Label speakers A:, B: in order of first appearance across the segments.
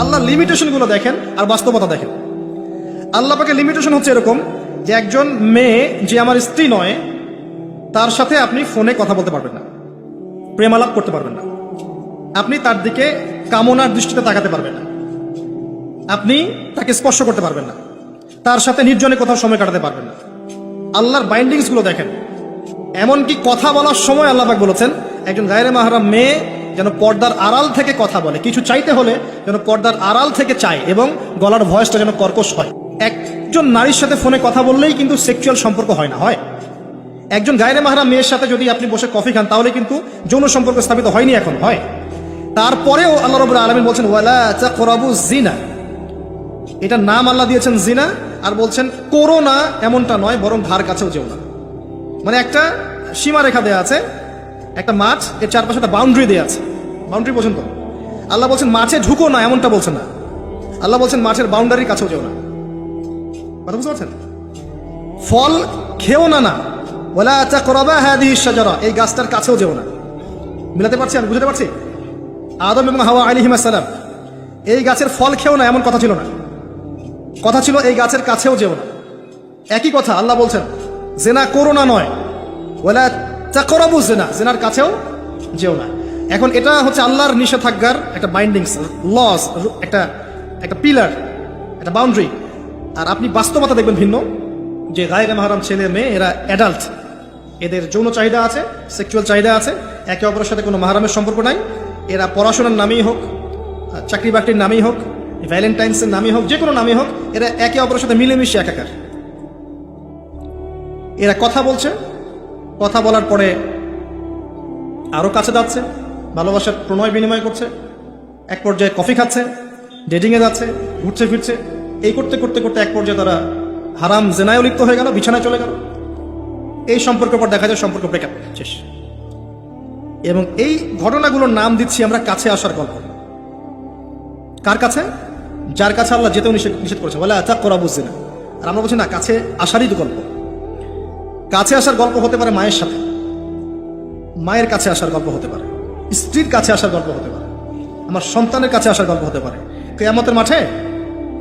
A: আল্লাহ লিমিটেশনগুলো দেখেন আর বাস্তবতা দেখেন। আল্লাহ পাকে লিমিটেশন হচ্ছে এরকম যে একজন মেয়ে যে আমার স্ত্রী নয়, তার সাথে আপনি ফোনে কথা বলতে পারবেন না, প্রেমালাপ করতে পারবেন না। আপনি তার দিকে কামনার দৃষ্টিতে তাকাতে পারবেন না। আপনি তাকে স্পর্শ করতে পারবেন না। তার সাথে নির্জনে কোথাও সময় কাটাতে পারবেন না। আল্লাহর বাইন্ডিংসগুলো দেখেন। এমনকি কথা বলার সময় আল্লাহ পাক বলেছেন, একজন গায়রে মাহারাম মেয়ে যেন পর্দার আড়াল থেকে কথা বলে। কিছু চাইতে হলে যেন পর্দার আড়াল থেকে চায় এবং গলার ভয়েসটা যেন কর্কশ হয়। একজন নারীর সাথে ফোনে কথা বললেই কিন্তু সেক্সুয়াল সম্পর্ক হয় না, হয়? একজন গায়রে মাহারা মেয়ের সাথে যদি আপনি বসে কফি খান, তাহলে কিন্তু যৌন সম্পর্ক স্থাপিত হয়নি এখন, হয়? তারপরেও আল্লাহ রবুল আলমিন বলছেন, ওয়ালা করাবু জিনা এটা নাম আল্লাহ দিয়েছেন জিনা আর বলছেন, করো না এমনটা নয়, বরং ধার কাছেও যেও না। মানে একটা সীমা রেখা দেওয়া আছে একটা মাছ, এর চারপাশে একটা বাউন্ডারি দেওয়া আছে। বাউন্ডারি পর্যন্ত আল্লাহ বলছেন, মাছে ঢুকো না, এমনটা বলছেন না। আল্লাহ বলছেন, মাছের বাউন্ডারির কাছেও যেও না। কথা বুঝতে পারছেন? ফল খেও না না। ওলা আচ্ছা করবা হ্যাঁ সাজারা এই গাছটার কাছেও যেও না। মিলাতে পারছি? আমি বুঝতে পারছি? আদম এবং হাওয়া আলী হিমাসালাম এই গাছের ফল খেও না, এমন কথা ছিল না। কথা ছিল, এই গাছের কাছেও যেও না। একই কথা আল্লাহ বলছেন, জেনা করো না নয়। ওলা চাকরাবু জেনা জেনার কাছেও যেও না। এখন এটা হচ্ছে আল্লাহর নিষেধাজ্ঞার একটা বাইন্ডিংস লস একটা একটা পিলার একটা বাউন্ডারি আর আপনি বাস্তবতা দেখবেন ভিন্ন, যে গায়ের মাহারাম ছেলে, মেয়ে, এরা অ্যাডাল্ট এদের যৌন চাহিদা আছে সেক্সুয়াল চাহিদা আছে, একে অপরের সাথে কোনো মাহারামের সম্পর্ক নাই। এরা পড়াশোনার নামেই হোক চাকরি বাকরির নামেই হোক ভ্যালেন্টাইন্সের নামই হোক যে কোনো নামই হোক, এরা একে অপরের সাথে মিলেমিশে একাকার। এরা কথা বলছে কথা বলার পরে আরও কাছে যাচ্ছে, ভালোবাসার প্রণয় বিনিময় করছে, এক পর্যায়ে কফি খাচ্ছে ডেটিংয়ে যাচ্ছে, ঘুরছে ফিরছে, এই করতে করতে করতে এক পর্যায়ে তারা হারাম জেনায় লিপ্ত হয়ে গেল, বিছানায় চলে গেল। এই সম্পর্কের পর দেখা যায় সম্পর্ক ব্রেকআপ শেষ। এবং এই ঘটনাগুলোর নাম দিচ্ছি আমরা কাছে আসার গল্প। কার কাছে? যার কাছে আল্লাহ যেতেও নিষেধ নিষেধ করেছে। বলে আচ্ছা করা বুঝছে না আর আমরা বলছি, না, কাছে আসারই তো গল্প। কাছে আসার গল্প হতে পারে মায়ের সাথে। মায়ের কাছে আসার গল্প হতে পারে। স্ত্রীর কাছে আসার গল্প হতে পারে। আমার সন্তানের কাছে আসার গল্প হতে পারে। কেয়ামতের মাঠে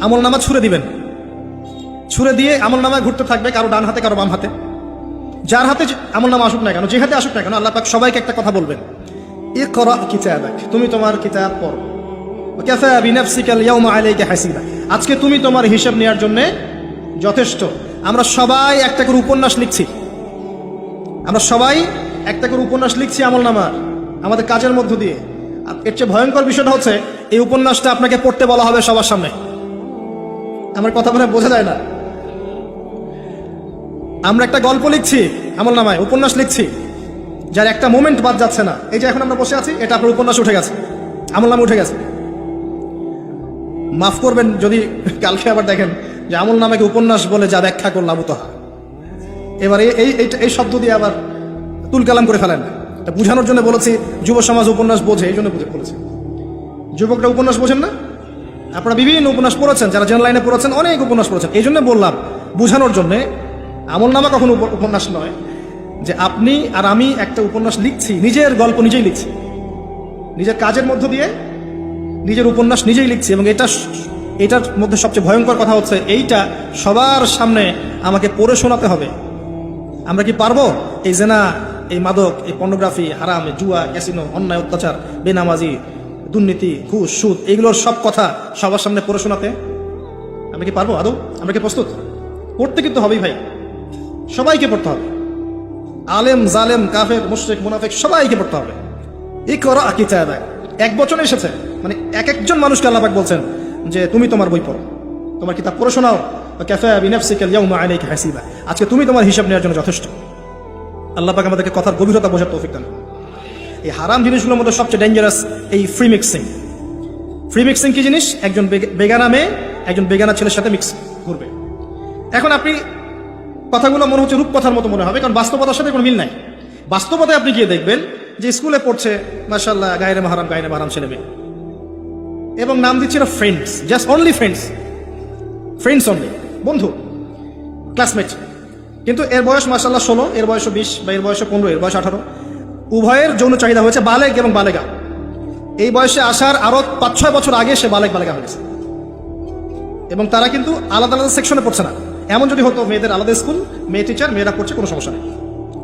A: আমল নামা ছুড়ে দিবেন। ছুড়ে দিয়ে আমল নামায় ঘুরতে থাকবে কারও ডান হাতে, কারও বাম হাতে। যার হাতে আমল নামা আসুক না কেন, যে হাতে আসুক না কেন, আল্লাহ পাক সবাইকে একটা কথা বলবেন। এ করা কিতাব তুমি তোমার কিতাব পড়ো। আজকে তুমি তোমার হিসাব নেওয়ার জন্য যথেষ্ট। আমরা সবাই একটা করে উপন্যাস লিখছি। আমরা সবাই একটা করে উপন্যাস লিখছি আমল নামার আমাদের কাজের মধ্য দিয়ে। আর এর চেয়ে ভয়ঙ্কর বিষয়টা হচ্ছে, এই উপন্যাসটা আপনাকে পড়তে বলা হবে সবার সামনে। আমার কথা মনে বোঝা যায় না। আমরা একটা গল্প লিখছি আমল নামায় উপন্যাস লিখছি, যার একটা মোমেন্ট বাদ যাচ্ছে না। এই যে এখন আমরা বসে আছি, এটা আপনার উপন্যাস উঠে গেছে। আমল নামে উঠে গেছে। মাফ করবেন যদি কালকে আবার দেখেন যে আমল নামাকে উপন্যাস বলে যা ব্যাখ্যা করলাম তাহা এবার এই এই শব্দ দিয়ে আবার তুল কালাম করে ফেলেন। তা বুঝানোর জন্য বলেছি, যুব সমাজ উপন্যাস বোঝে, এই জন্য বলেছি। যুবকরা উপন্যাস বোঝেন না? আপনারা বিভিন্ন উপন্যাস পড়েছেন, যারা জেনারেল লাইনে পড়েছেন, অনেক উপন্যাস পড়েছেন। এই জন্য বললাম, বুঝানোর জন্য আমল নামা কখনো উপ- উপন্যাস নয়, যে আপনি আর আমি একটা উপন্যাস লিখছি, নিজের গল্প নিজেই লিখছি। নিজের কাজের মধ্য দিয়ে নিজের উপন্যাস নিজেই লিখছি, এবং এটা এটার মধ্যে সবচেয়ে ভয়ঙ্কর কথা হচ্ছে, এইটা সবার সামনে আমাকে পড়ে শোনাতে হবে। আমরা কি পারব? এই জেনা, এই মাদক, এই পর্নোগ্রাফি হারাম জুয়া ক্যাসিনো অন্যায়, অত্যাচার, বেনামাজি, দুর্নীতি, ঘুষ, সুদ এগুলোর সব কথা সবার সামনে পড়ে শোনাতে আমরা কি পারব? আদৌ? আমরা কি প্রস্তুত? পড়তে কিন্তু হবেই ভাই। সবাইকে পড়তে হবে। আলেম, জালেম, কাফের, মুশরিক, মুনাফেক, সবাইকে পড়তে হবে। এই করা আকি চায় এক বচনে এসেছে। মানে এক একজন মানুষকে আল্লাপাক বলছেন যে, তুমি তোমার বই পড়ো। তোমার কিতাব পড়ে শোনাও। আজকে তুমি তোমার হিসাব নেওয়ার জন্য যথেষ্ট। আল্লাহ পাক আমাদেরকে কথার গভীরতা বোঝার তৌফিক দান এই হারাম জিনিসগুলোর মধ্যে সবচেয়ে ডেঞ্জারাস এই ফ্রি মিক্সিং ফ্রি মিক্সিং কি জিনিস? একজন বেগানা মেয়ে, একজন বেগানা ছেলের সাথে মিক্স করবে। এখন আপনি কথাগুলো মনে হচ্ছে রূপকথার মতো মনে হবে, কারণ বাস্তবতার সাথে কোনো মিল নাই। বাস্তবতায় আপনি গিয়ে দেখবেন যে স্কুলে পড়ছে মার্শাল্লাহ গায়রে মাহারাম গায়রে মাহারাম ছেলে মেয়ে। এবং নাম দিচ্ছিল friends just only friends friends only বন্ধু ক্লাসমেট কিন্তু এর বয়স মার্শাল্লাহ ষোলো, এর বয়স বিশ বা এর বয়স পনেরো, এর বয়স আঠারো। উভয়ের যৌন চাহিদা হয়েছে বালেগ এবং বালেগা। এই বয়সে আসার আরও পাঁচ ছয় বছর আগে সে বালেক বালেকা হয়ে গেছে। এবং তারা কিন্তু আলাদা আলাদা সেকশনে পড়ছে না। এমন যদি হতো মেয়েদের আলাদা স্কুল, মেয়ে টিচার মেয়েরা পড়ছে, কোনো সমস্যা নেই।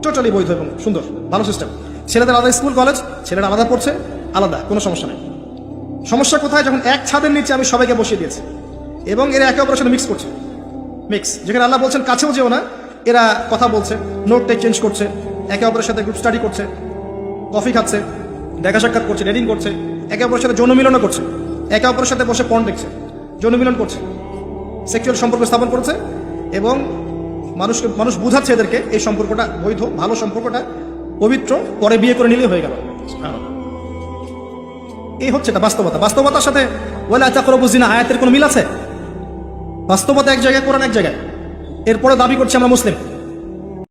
A: টোটালি বৈধ এবং সুন্দর, ভালো সিস্টেম ছেলেদের আলাদা স্কুল কলেজ ছেলেরা আলাদা পড়ছে, আলাদা, কোনো সমস্যা নেই। সমস্যা কোথায়? যখন এক ছাদের নিচে আমি সবাইকে বসিয়ে দিয়েছি। এবং এরা একে অপরের সাথে মিক্স করছে। মিক্স। যেখানে আল্লাহ বলছেন, কাছেও যেও না। এরা কথা বলছে নোট টেক চেঞ্জ করছে, একে অপরের সাথে গ্রুপ স্টাডি করছে কফি খাচ্ছে, দেখা সাক্ষাৎ করছে রেডিং করছে, একে অপরের সাথে যৌনমিলনও করছে, একে অপরের সাথে বসে পণ দেখছে যৌনমিলন করছে সেক্সুয়াল সম্পর্ক স্থাপন করছে এবং মানুষকে, মানুষ বুঝাচ্ছে এদেরকে, এই সম্পর্কটা বৈধ, ভালো সম্পর্কটা, পবিত্র, পরে বিয়ে করে নিলে হয়ে গেল। এই হচ্ছে এটা বাস্তবতা। বাস্তবতার সাথে বলে আচ্ছা করব বুঝিনা আয়াতের কোনো মিল আছে? বাস্তবতা এক জায়গায় কোরআন এক জায়গায়। এরপরে দাবি করছে আমরা মুসলিম।